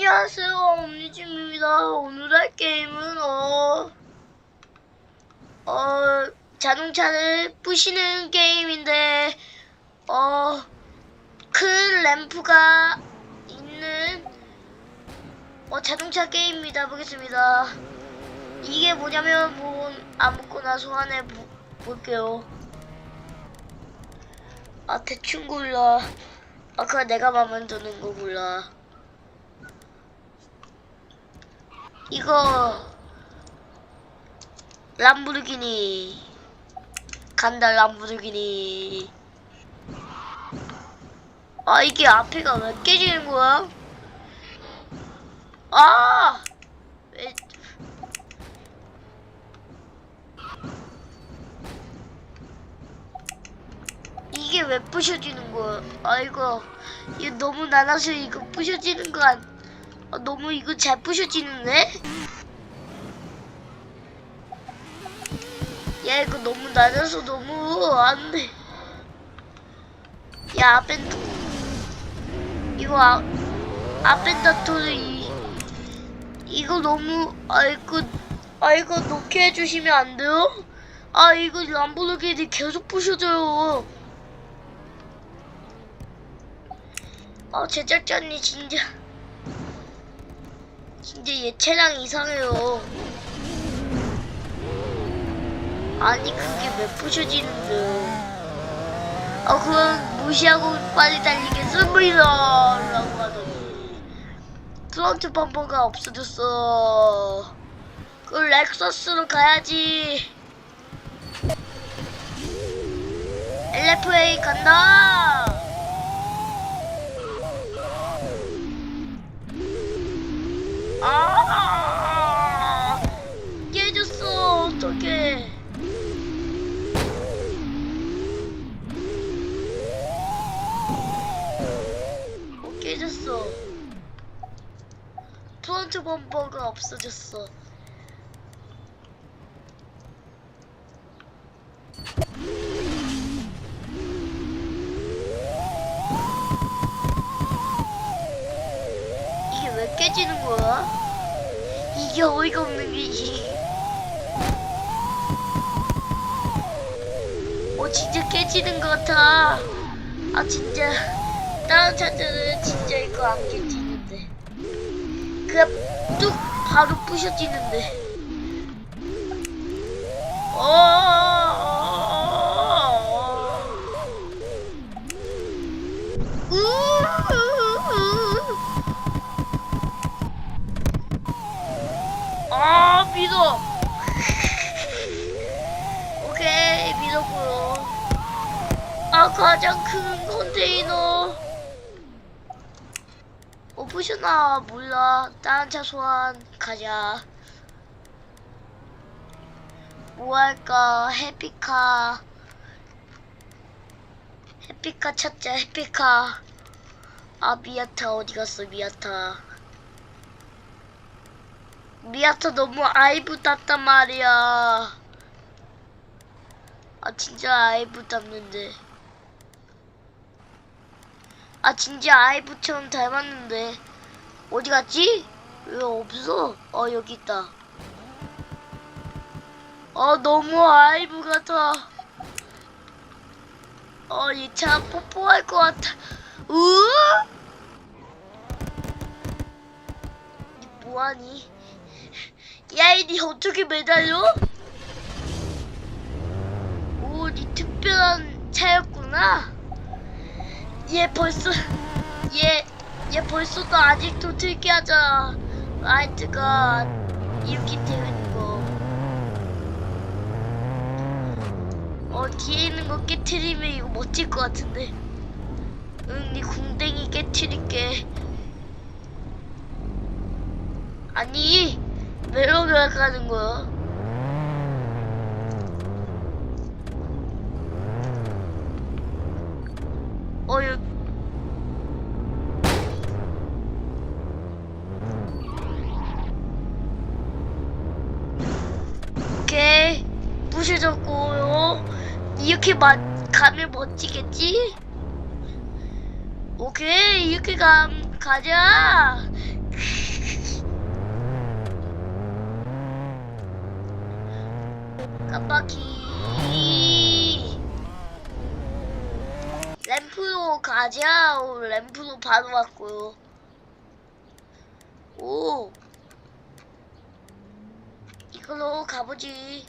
안녕하세요, 엄니집입니다. 오늘 할 게임은, 어, 어, 자동차를 부시는 게임인데, 어, 큰 램프가 있는, 어, 자동차 게임입니다. 보겠습니다. 이게 뭐냐면, 뭐, 아무거나 소환해 보, 볼게요. 아, 대충 골라. 아, 그거 내가 마음에 드는 거 골라. 이거 람보르기니 간다 람보르기니 아 이게 앞에가 왜 깨지는 거야? 아! 왜... 이게 왜 부셔지는 거야? 아 이거 이거 너무 나눠서 이거 부셔지는 거 안... 아, 너무 이거 잘 부셔지는데? 야 이거 너무 낮아서 너무 안돼 야 아펜 이거 아, 아펜다토를 이 이거 너무 아 이거 아 이거 놓게 해주시면 안 돼요? 아 이거 람보르기니 계속 부셔져요 아 제작자님 진짜 진짜 얘 체랑 이상해요. 아니 그게 왜 부셔지는데? 아 그건 무시하고 빨리 달리겠습니다 라고 하더니 프론트 범퍼가 없어졌어. 그 렉서스로 가야지. LFA 간다. 범퍼가 없어졌어 이게 왜 깨지는 거야? 이게 어이가 없는 게지. 어 진짜 깨지는 것 같아. 아 진짜 다른 차들은 진짜 이거 안 깨지는데. 그냥 뚝 바로 부셔지는데. 어. 아 믿어 오케이 믿었고요 아 가장 큰 컨테이너 오프셔나 몰라. 다른 차 소환 가자. 뭐 할까? 해피카. 해피카 찾자 해피카. 아 미아타 어디 갔어 미아타? 미아타 너무 아이브 땄단 말이야. 아 진짜 아이브 땄는데. 아 진짜 아이브처럼 닮았는데. 어디 갔지? 왜 없어? 어 여기 있다. 어 너무 아이브 같아. 어이 차 뽀뽀할 것 같아. 으? 니 뭐하니? 야, 니 어떻게 매달려? 오, 니 특별한 차였구나. 얘 벌써, 얘, 얘 벌써도 아직도 특이하잖아. 라이트가 이렇게 되는 거. 어, 뒤에 있는 거 깨트리면 이거 멋질 것 같은데. 응, 니 궁뎅이 깨트릴게. 아니, 왜 이렇게 가는 거야? 만 가면 멋지겠지? 오케이 이렇게 감 가자. 깜빡이. 램프로 가자. 오, 램프로 바로 왔고요. 오. 이걸로 가보지.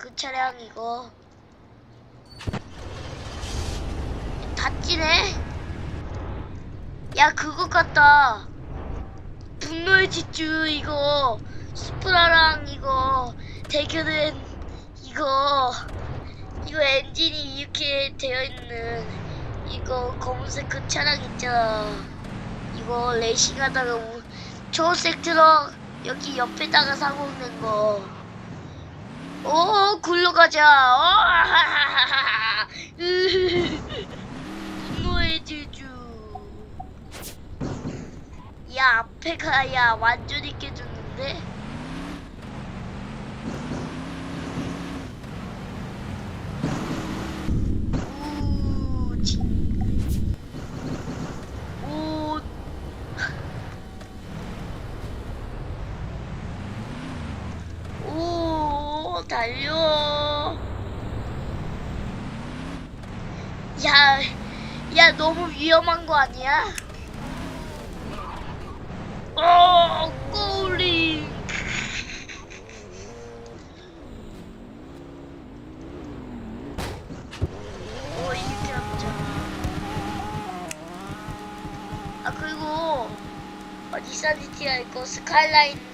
그 차량 이거. 다찌네? 야, 그거 같다. 분노의 질주 이거 스프라랑 이거 대결은 이거 이거 엔진이 이렇게 되어 있는 이거 검은색 그 차량 있잖아 이거 레이싱 하다가 우- 초록색 트럭 여기 옆에다가 사고 있는 거. 오 굴러 가자. 어, 하하하하. 분노의 질주. 야 앞에 가 야 완전히 깨졌는데 우, 지- 오 오, 달려. 야, 야, 너무 위험한 거 아니야? 어, 꼬리. 어, 이렇게. 아, 그리고, 어, 니산지티가 있고, 가볼게요.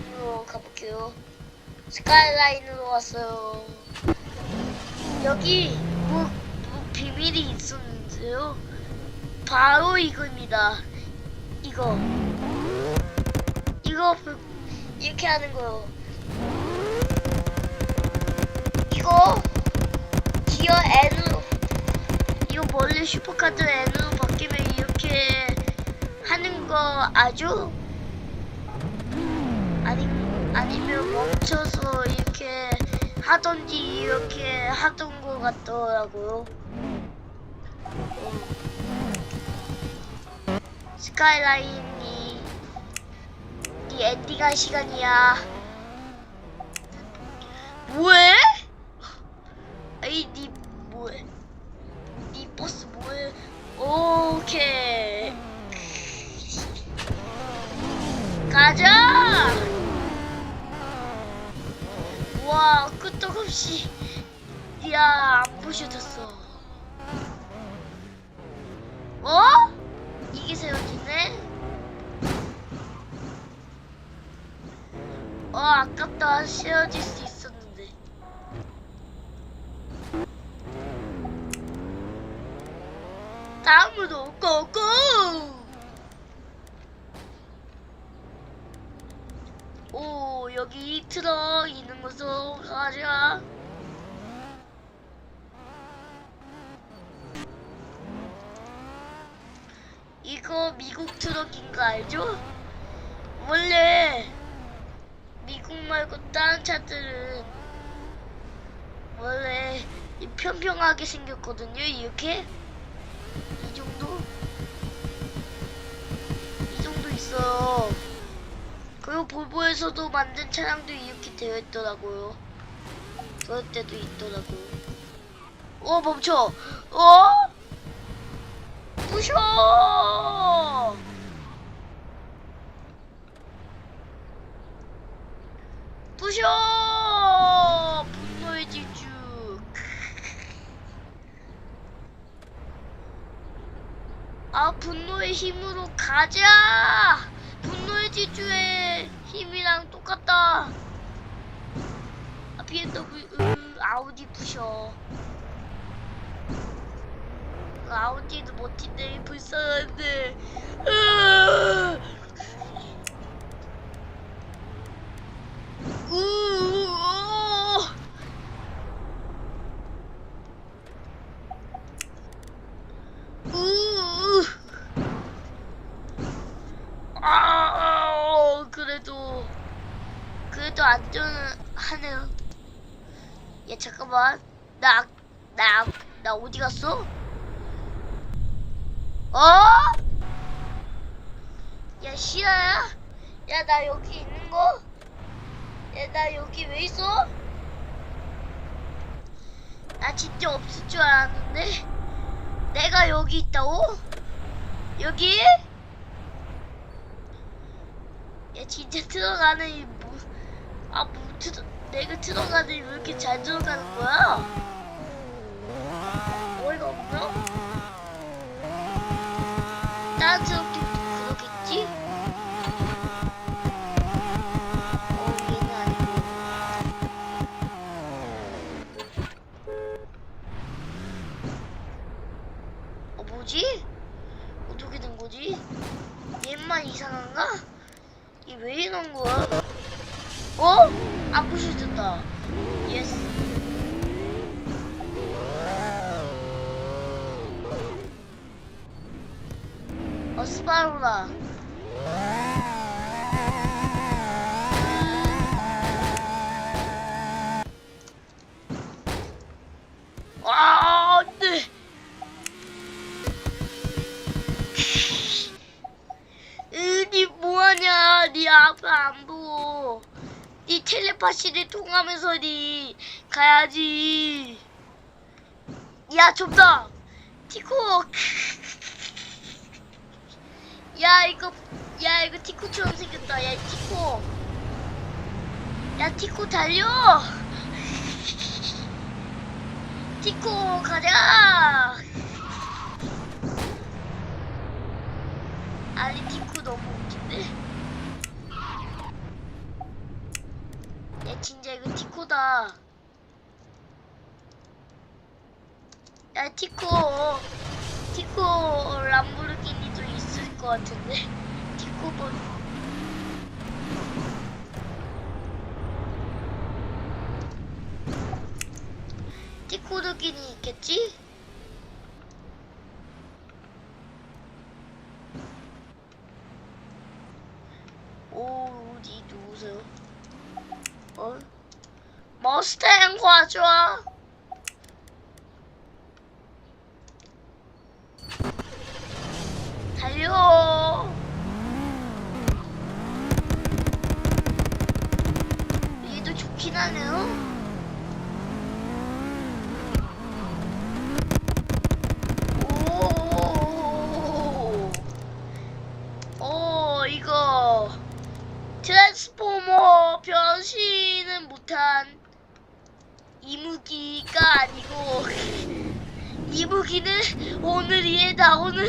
스카이라인으로 왔어요. 여기, 뭐, 뭐 비밀이 있었는데요. 바로 이겁니다. 이거. 이거 그- 이렇게 하는 거요. 이거 기어 N으로 이거 원래 슈퍼카드 N으로 바뀌면 이렇게 하는 거 아주 아니 아니면 멈춰서 이렇게 하던지 이렇게 하던 거 같더라고요. 어. 스카이라인이 네 엔딩할 시간이야. 뭐해? 아이 니 뭐해? 니 버스 뭐해? 오케이. 가자. 와 끄떡 없이 야 안 부셔졌어. 어? 이게 세워지네? 어 아깝다 씌워질 수 있었는데 다음으로 고고 오 여기 트럭 곳으로 가자 이거 미국 트럭인 거 알죠? 원래 미국 말고 다른 차들은 원래 이 평평하게 생겼거든요. 이렇게 이 정도 이 정도 있어요. 그리고 볼보에서도 만든 차량도 이렇게 되어 있더라고요. 그럴 때도 있더라고요. 어 멈춰. 어? 부셔. 부셔! 분노의 질주. 아, 분노의 힘으로 가자! 분노의 질주의 힘이랑 똑같다. 아, BMW, 으, 아우디 부셔. 그 아우디도 멋진데, 불쌍한데. 으아! 우우우. 우우. 아, 그래도 그래도 안전하네요. 야 잠깐만, 나 나 갔어? 어? 야 시아야? 야 나 여기 있는 거? 야, 나 여기 왜 있어? 나 진짜 없을 줄 알았는데 내가 여기 있다고? 여기? 야 진짜 들어가는 이 뭐, 아, 뭐 들어, 내가 들어가는 왜 이렇게 잘 들어가는 거야? 어이가 없나? 사람도 그러겠지? 어, 얘는 아니고. 어, 뭐지? 어떻게 된 거지? 얘만 이상한가? 이왜 이런 거야? 어? 아쿠시 됐다. 예스. 스파로라. 아, 안 돼. 으, 니 뭐하냐? 니 앞에 안 보고. 니 텔레파시를 통하면서 니 가야지. 야, 좀 더. 티코. 야, 이거, 야, 이거 티코처럼 생겼다. 야, 티코. 야, 티코 달려. 티코 가자. 아니 티코 너무 웃긴데. 야 진짜 이거 티코다. 야 티코 티코 람보르기니도 있을 것 같은데. 티코 본. 티코르기니 있겠지? 오, 어디 누구세요? 어? 머스탱 과좋아 달려. 얘도 좋긴 하네요. 오, 어 이거 트랜스포머 변신은 못한 이무기가 아니고 이무기는 오늘이에 나오는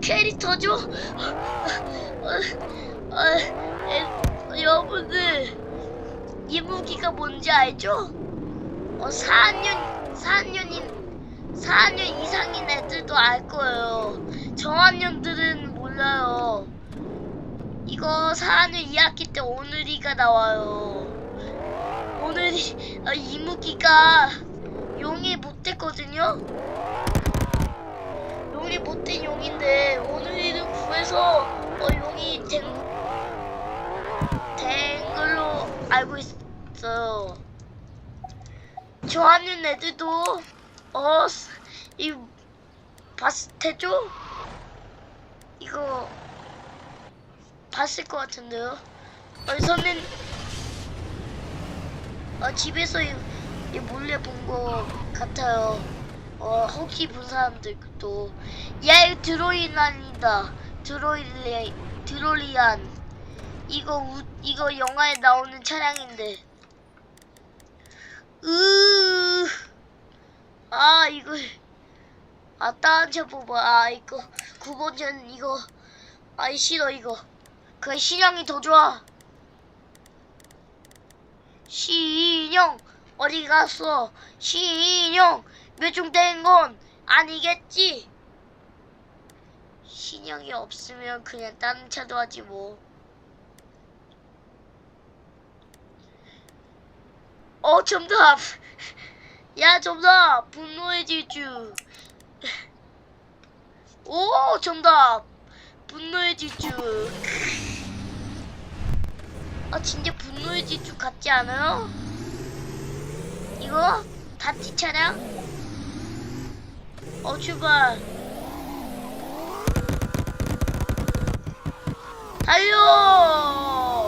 캐릭터죠. 어, 어, 에, 여러분들 이무기가 뭔지 알죠? 어 4학년 4학년인 4학년 이상인 애들도 알 거예요. 저학년들은 몰라요. 이거 4학년 2학기 때 오늘이가 나와요. 오늘이 아, 이무기가 용이 못됐거든요. 용이 못된 용인데 오늘이를 구해서 어, 용이 된, 된 걸로 알고 있어요. 저학년 애들도 어, 이 봤을 테죠? 이거 봤을 것 같은데요. 어디서는 어, 집에서 이, 이 몰래 본 것 같아요. 어, 혹시 본 사람들도 야 이거 드로이안이다. 드로이리 드로리안 이거 우, 이거 영화에 나오는 차량인데. 으. 아 이거. 아차 뽑아. 아 이거. 9번전 이거. 아이 싫어 이거. 그 신형이 더 좋아. 신형. 어디 갔어? 신형. 멸종된 건 아니겠지? 신형이 없으면 그냥 다른 차도 하지 뭐 어, 정답! 야, 정답! 분노의 질주. 오, 정답! 분노의 질주. 아, 진짜 분노의 질주 같지 않아요? 이거? 다티 차량? 어, 출발. 달려!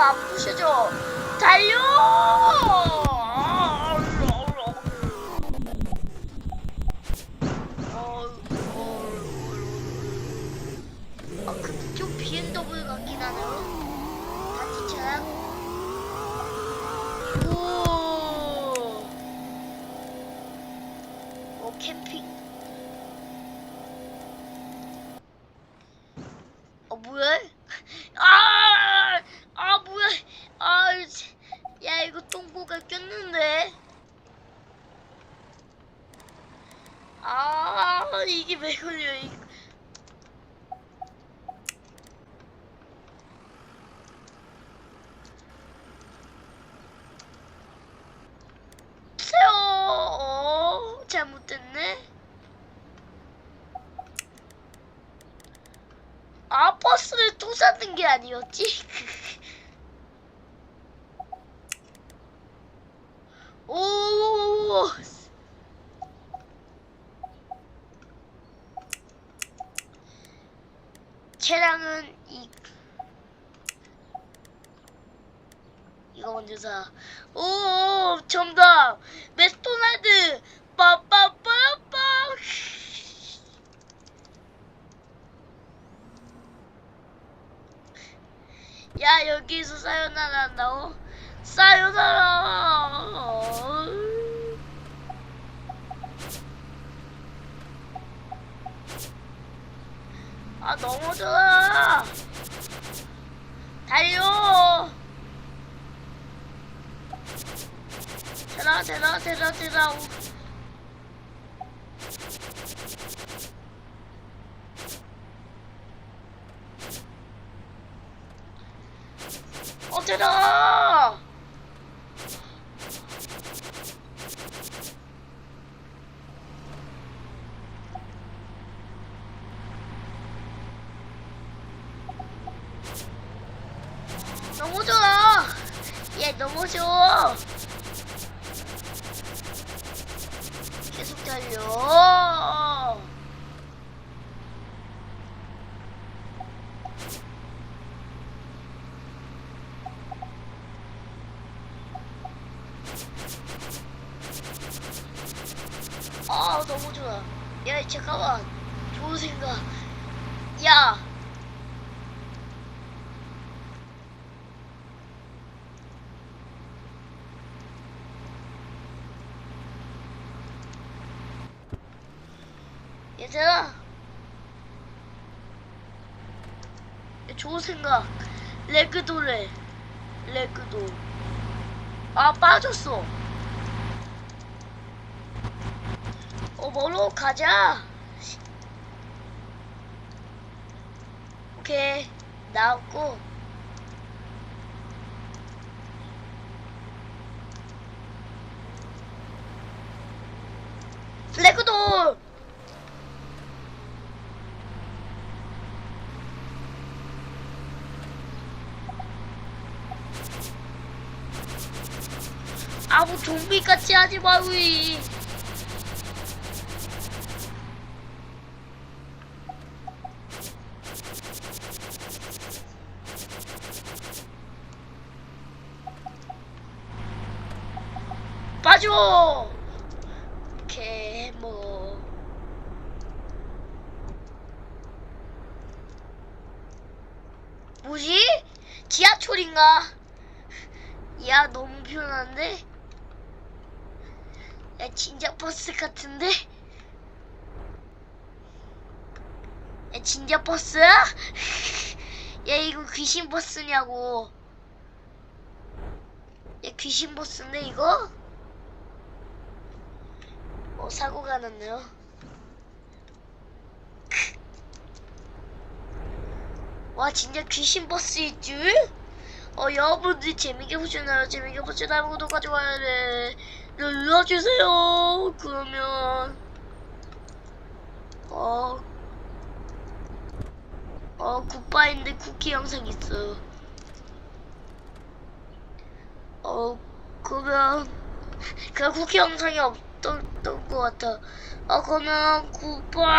안 부셔져. 달려! 아, 근데 좀 BMW 같긴 하네요. 단지차량. 오. 오, 캠핑. 어, 뭐야? 아! 아, 뭐야? 아, 씨. 똥꼬가 꼈는데. 아, 이게 왜 걸려, 이거. 세요. 어, 잘못됐네. 아, 버스를 또 사는 게 아니었지? 오. 차량은 이 이거 먼저 사. 오, 정답. 맥도날드. 빠빠빠빠. 야, 여기서 사요나라 한다고? 사요나라. 아, 넘어져. 달려. 대라 대라 대라 대라 어 대라 넘어져 얘 넘어져 계속 달려. 아 너무 좋아. 야 잠깐만. 좋은 생각. 야. 얘들아 야, 좋은 생각 레그도래 레그도 아 빠졌어. 어 뭐로 가자? 오케이. 나왔고 레그도 아무 좀비 같이 하지 마우 빠져 개뭐 뭐지? 지하철인가? 야 너무 편한데? 야 진짜 버스 같은데? 야 진짜 버스야? 야 이거 귀신 버스냐고 야 귀신 버스인데 이거? 어 사고가 났네요 와 진짜 귀신 버스일 줄? 어 여러분들 재밌게 보셨나요? 재밌게 보셨다면 구독과 좋아요를 눌러주세요. 그러면 어, 어 굿바인데 쿠키 영상 있어요. 어 그러면 그 쿠키 영상이 없던 것 같아. 어 그러면 굿바이.